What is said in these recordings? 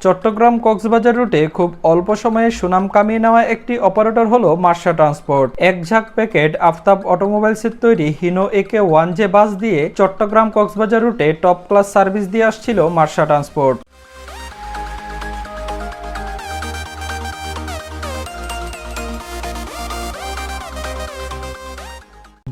চট্টগ্রাম কক্সবাজার রুটে খুব অল্প সময়ে সুনাম কামিয়ে নেওয়া একটি অপারেটর হলো মার্শা ট্রান্সপোর্ট। এক ঝাঁক প্যাকেট আফতাব অটোমোবাইলসের তৈরি হিনো একে ওয়ান জে বাস দিয়ে চট্টগ্রাম কক্সবাজার রুটে টপ ক্লাস সার্ভিস দিয়ে আসছিল মার্শা ট্রান্সপোর্ট।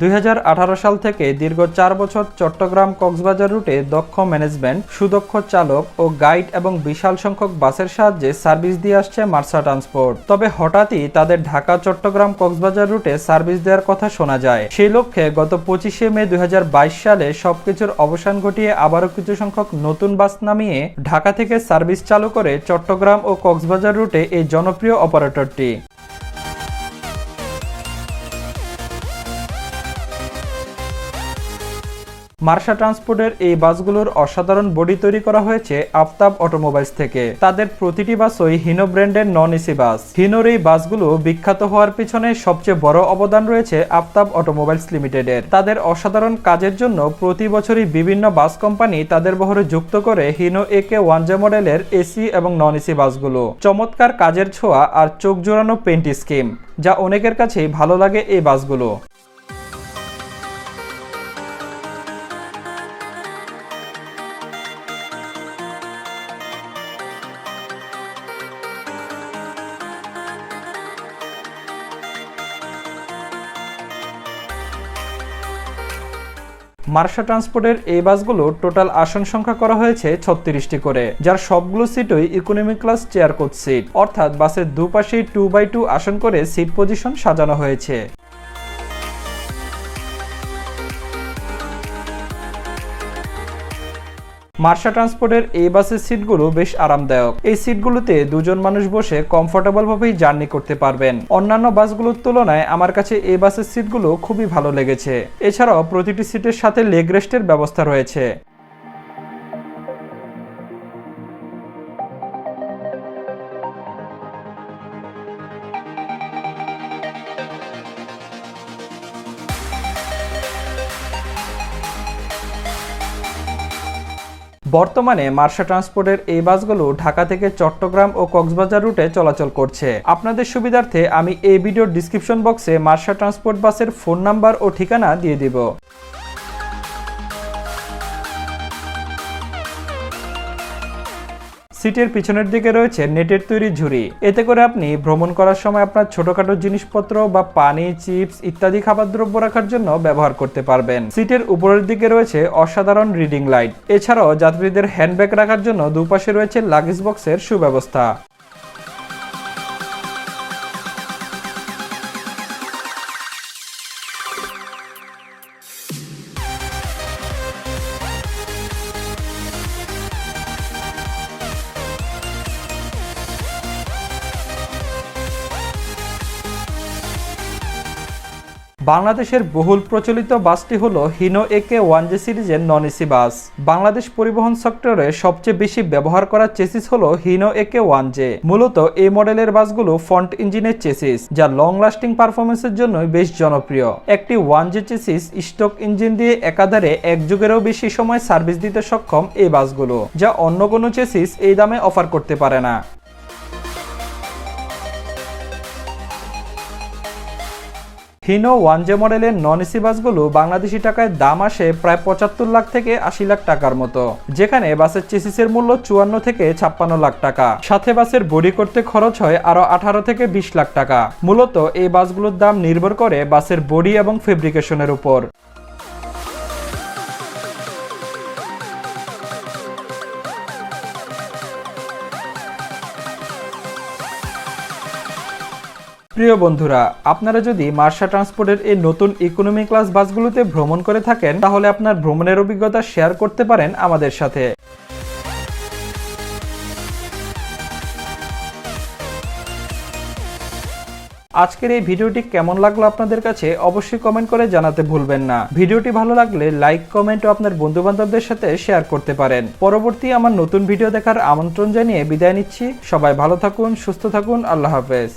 দুই হাজার আঠারো সাল থেকে দীর্ঘ চার বছর চট্টগ্রাম কক্সবাজার রুটে দক্ষ ম্যানেজমেন্ট, সুদক্ষ চালক ও গাইড এবং বিশাল সংখ্যক বাসের সাহায্যে সার্ভিস দিয়ে আসছে মার্সা ট্রান্সপোর্ট। তবে হঠাৎই তাদের ঢাকা চট্টগ্রাম কক্সবাজার রুটে সার্ভিস দেওয়ার কথা শোনা যায়। সেই লক্ষ্যে গত পঁচিশে মে দুই হাজার বাইশ সালে সবকিছুর অবসান ঘটিয়ে আবারও কিছু সংখ্যক নতুন বাস নামিয়ে ঢাকা থেকে সার্ভিস চালু করে চট্টগ্রাম ও কক্সবাজার রুটে এই জনপ্রিয় অপারেটরটি। মার্শা ট্রান্সপোর্টের এই বাসগুলোর অসাধারণ বডি তৈরি করা হয়েছে আফতাব অটোমোবাইলস থেকে। তাদের প্রতিটি বাসই হিনো ব্র্যান্ডের নন এসি বাস। হিনোর এই বাসগুলো বিখ্যাত হওয়ার পিছনে সবচেয়ে বড় অবদান রয়েছে আফতাব অটোমোবাইলস লিমিটেডের। তাদের অসাধারণ কাজের জন্য প্রতি বছরই বিভিন্ন বাস কোম্পানি তাদের বহরে যুক্ত করে হিনো একে ওয়ান জে মডেলের এসি এবং নন এসি বাসগুলো। চমৎকার কাজের ছোঁয়া আর চোখ জোড়ানো পেন্ট স্কিম, যা অনেকের কাছেই ভালো লাগে এই বাসগুলো। মার্শা ট্রান্সপোর্টের এই বাসগুলো টোটাল আসন সংখ্যা করা হয়েছে ছত্রিশটি করে, যার সবগুলো সিটই economy class chair coach seat অর্থাৎ বাসের দুপাশেই টু বাই টু আসন করে সিট পজিশন সাজানো হয়েছে। মার্শা ট্রান্সপোর্টের এই বাসের সিটগুলো বেশ আরামদায়ক। এই সিটগুলোতে দুজন মানুষ বসে কমফোর্টেবল ভাবেই জার্নি করতে পারবেন। অন্যান্য বাসগুলোর তুলনায় আমার কাছে এই বাসের সিটগুলো খুবই ভালো লেগেছে। এছাড়াও প্রতিটি সিটের সাথে লেগ রেস্টের ব্যবস্থা রয়েছে। বর্তমানে মার্শা ট্রান্সপোর্টের এই বাসগুলো ঢাকা থেকে চট্টগ্রাম ও কক্সবাজার রুটে চলাচল করছে। আপনাদের সুবিধার্থে আমি এই ভিডিওর ডিসক্রিপশন বক্সে মার্শা ট্রান্সপোর্ট বাসের ফোন নাম্বার ও ঠিকানা দিয়ে দিব। সিটের পিছনের দিকে রয়েছে নেটের তৈরি ঝুড়ি। এতে করে আপনি ভ্রমণ করার সময় আপনার ছোটখাটো জিনিসপত্র বা পানি, চিপস ইত্যাদি খাবার দ্রব্য রাখার জন্য ব্যবহার করতে পারবেন। সিটের উপরের দিকে রয়েছে অসাধারণ রিডিং লাইট। এছাড়াও যাত্রীদের হ্যান্ডব্যাগ রাখার জন্য দুপাশে রয়েছে লাগেজ বক্সের সুব্যবস্থা। বাংলাদেশের বহুল প্রচলিত বাসটি হলো হিনো একে ওয়ান জে সিরিজের নন এসি বাস। বাংলাদেশ পরিবহন সেক্টরে সবচেয়ে বেশি ব্যবহার করা চেসিস হলো হিনো একে ওয়ান জে মূলত এই মডেলের বাসগুলো ফ্রন্ট ইঞ্জিনের চেসিস, যা লং লাস্টিং পারফরমেন্সের জন্য বেশ জনপ্রিয়। একটি one J chassis stock engine দিয়ে একাধারে এক যুগেরও বেশি সময় সার্ভিস দিতে সক্ষম এই বাসগুলো, যা অন্য কোনো চেসিস এই দামে অফার করতে পারে না। হিনো ওয়ান জে মডেলের নন এসি বাসগুলো বাংলাদেশি টাকায় দাম আসে প্রায় পঁচাত্তর লাখ থেকে আশি লাখ টাকার মতো। যেখানে বাসের চেসিসের মূল্য চুয়ান্ন থেকে ছাপ্পান্ন লাখ টাকা। সাথে বাসের বডি করতে খরচ হয় আরও আঠারো থেকে বিশ লাখ টাকা। মূলত এই বাসগুলোর দাম নির্ভর করে বাসের বডি এবং ফেব্রিকেশনের উপর। প্রিয় বন্ধুরা, আপনারা যদি মার্শা ট্রান্সপোর্টের এই নতুন ইকোনমি ক্লাস বাসগুলোতে ভ্রমণ করে থাকেন, তাহলে আপনার ভ্রমণের অভিজ্ঞতা শেয়ার করতে পারেন আমাদের সাথে। আজকের এই ভিডিওটি কেমন লাগল আপনাদের কাছে, অবশ্যই কমেন্ট করে জানাতে ভুলবেন না। ভিডিওটি ভালো লাগলে লাইক কমেন্ট ও আপনার বন্ধু বান্ধবদের সাথে শেয়ার করতে পারেন। পরবর্তী আমার নতুন ভিডিও দেখার আমন্ত্রণ জানিয়ে বিদায় নিচ্ছি। সবাই ভালো থাকুন, সুস্থ থাকুন, আল্লাহ হাফেজ।